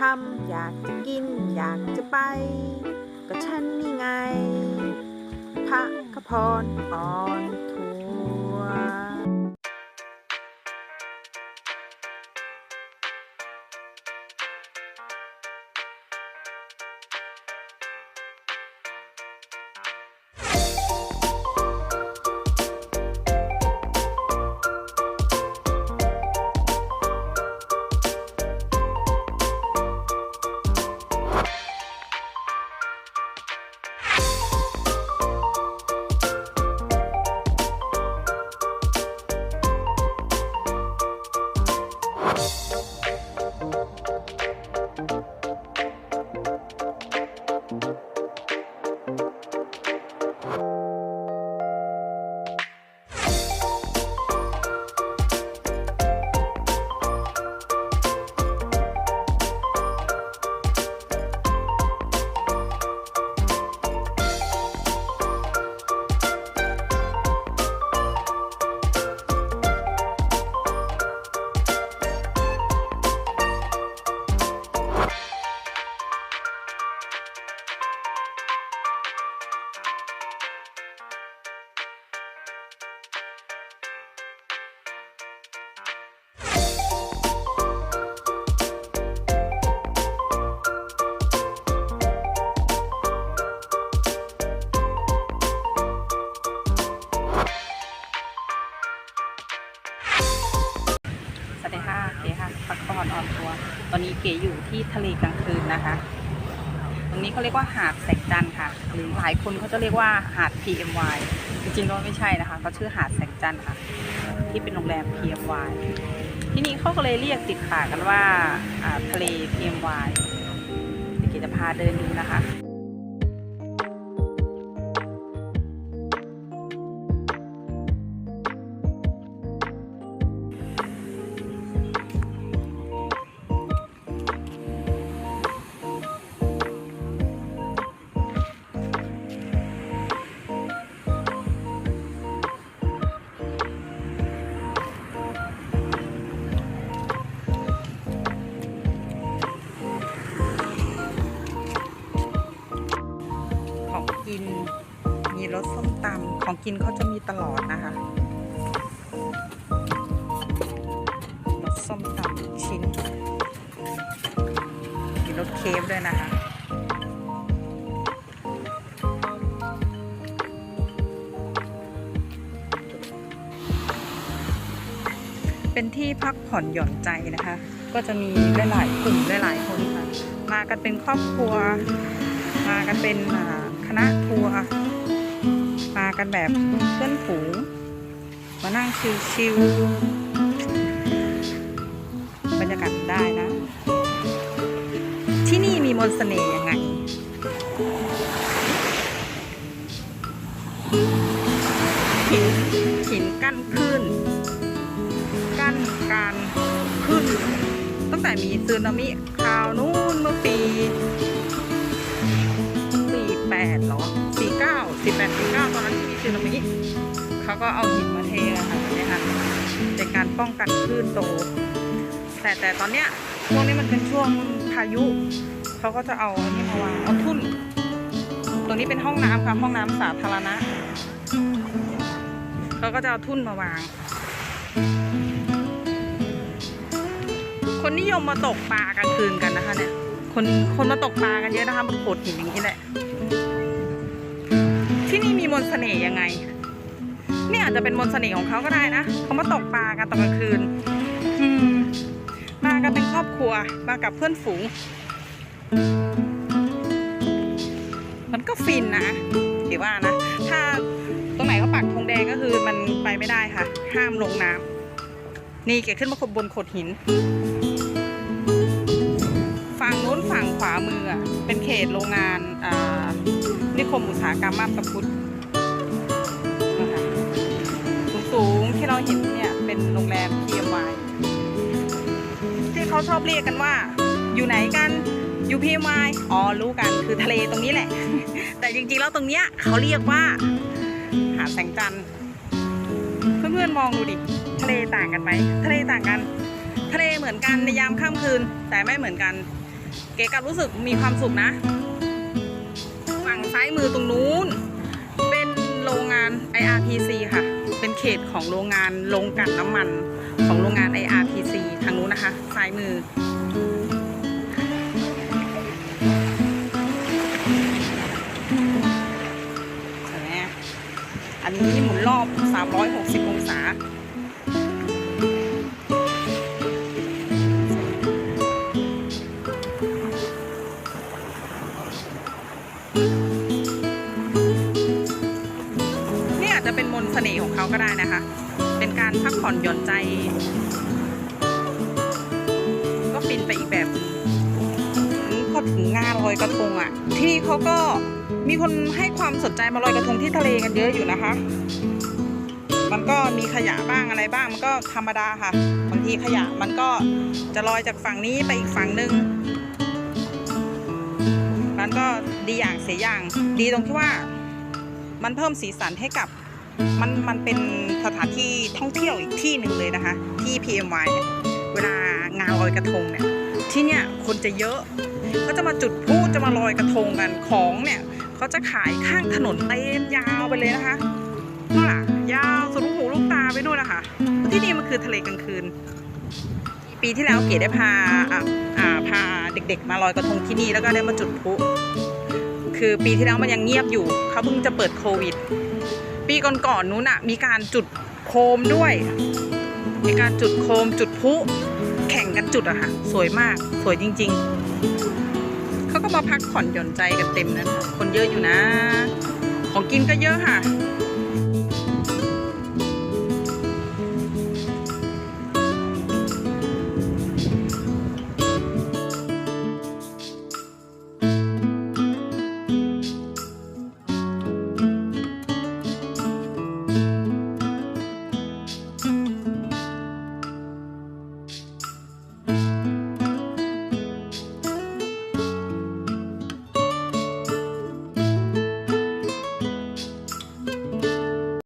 ทำอยากจะกิน อยากจะไป ก็ฉันนี่ไงพระกระพรออนท พักผ่อนออนทัว ตอนนี้เก๋อยู่ที่ทะเลกลางคืนนะคะ ตรงนี้เขาเรียกว่าหาดแสงจันทร์ค่ะ หรือหลายคนเขาจะเรียกว่าหาด PMY จริงๆก็ไม่ใช่นะคะเขาชื่อหาดแสงจันทร์ค่ะ ที่เป็นโรงแรม PMY ที่นี่เขาก็เลยเรียกติดปากกันว่าอ่าทะเล PMY เดี๋ยวเก๋จะพาเดินดูนะคะ กิน มีรสส้มตำของกินเขาจะมีตลอดนะคะรสส้มตำชิ้น มีรสเคฟด้วยนะคะเป็นที่พักผ่อนหย่อนใจนะคะ ก็จะมีหลายๆกลุ่มหลายๆคนค่ะ มากันเป็นครอบครัว มากันเป็นอ่า คณะทัวร์มากันแบบเพื่อนฝูง มานั่งชิลๆบรรยากาศได้นะ ที่นี่มีมนต์เสน่ห์ยังไงหินหินกั้นคลื่นกั้นการขึ้น ตั้งแต่มีซึนามิคราวนู้นเมื่อปี สี่แปดหรอสี่เก้าสี่แปดสี่เก้าตอนนั้นที่มีสึนามิเขาก็เอาหินมาเทนะคะเนี่ยค่ะในการป้องกันคลื่นโต แต่แต่ตอนเนี้ยช่วงนี้มันเป็นช่วงพายุเขาก็จะเอาอันนี่มาวางเอาทุ่น ตรงนี้เป็นห้องน้ำค่ะ ห้องน้ำสาธารณะเขาก็จะเอาทุ่นมาวาง คนนิยมมาตกปลากลางคืนกันนะคะเนี่ย คนคนมาตกปลากันเยอะนะคะบนโขดหินอย่างนี้แหละ ที่นี่มีมนต์เสน่ห์ยังไงเนี่ยอาจจะเป็นมนต์เสน่ห์ของเขาก็ได้นะเขามาตกปลากันตอนกลางคืน อืมมากันเป็นครอบครัวมากับเพื่อนฝูง มันก็ฟินนะถือว่านะ ถ้าตรงไหนเขาปักธงแดงก็คือมันไปไม่ได้ค่ะ ห้ามลงน้ำนี่เกขึ้นมาบนโขดหินฝั่งนู้นฝั่งขวามือเป็นเขตโรงงานอ่า คมอุตสาหกรรมมาบตาพุธนะคะสูงๆที่เราเห็นเนี่ยเป็นโรงแรม PMY ที่เขาชอบเรียกกันว่า อยู่ไหนกันอยู่ PMY อ๋อรู้กันคือทะเลตรงนี้แหละ แต่จริงๆแล้วตรงเนี้ยเขาเรียกว่าหาดแสงจันทร์เพื่อนๆมองดูดิทะเลต่างกันไหมทะเลต่างกัน ทะเลเหมือนกันในยามค่ำคืน แต่ไม่เหมือนกัน เก๋กลับรู้สึกมีความสุขนะ ซ้ายมือตรงนู้น เป็นโรงงาน IRPC ค่ะ เป็นเขตของโรงงานโรงกลั่นน้ำมันของโรงงาน IRPC ทางนู้นนะคะ ซ้ายมือใช่ไหมอันนี้หมุนรอบ 360 องศา สน่ห์ของเขาก็ได้นะคะ เป็นการพักผ่อนหย่อนใจ ก็ฟินไปอีกแบบพอถึงงานลอยกระทงอะ ที่นี่เขาก็มีคนให้ความสนใจมาลอยกระทงที่ทะเลกันเยอะอยู่นะคะ มันก็มีขยะบ้างอะไรบ้างมันก็ธรรมดาค่ะบางทีขยะมันก็จะลอยจากฝั่งนี้ไปอีกฝั่งหนึ่งมันก็ดีอย่างเสียอย่าง ดีตรงที่ว่า มันเพิ่มสีสันให้กับ มันมันเป็นสถานที่ท่องเที่ยวอีกที่หนึ่งเลยนะคะ ที่ PMY เนี่ยเวลางานลอยกระทงเนี่ยที่เนี่ยคนจะเยอะเขาจะมาจุดพลุจะมาลอยกระทงกันของเนี่ยเขาจะขายข้างถนนเต็มยาวไปเลยนะคะนู่นล่ะยาวสุดลูกหูลูกตาไปนู่นนะคะที่นี่มันคือทะเลกลางคืน ปีที่แล้วเก๋ได้พาอะอ่าพาเด็กๆ มาลอยกระทงที่นี่แล้วก็ได้มาจุดพลุคือปีที่แล้วมันยังเงียบอยู่เขาเพิ่งจะเปิดโควิด ปีก่อนๆนู้นอะมีการจุดโคมด้วย มีการจุดโคมจุดพุแข่งกันจุดอะค่ะ สวยมากสวยจริง ๆ เขาก็มาพักผ่อนหย่อนใจกันเต็มนะคนเยอะอยู่นะ ของกินก็เยอะค่ะ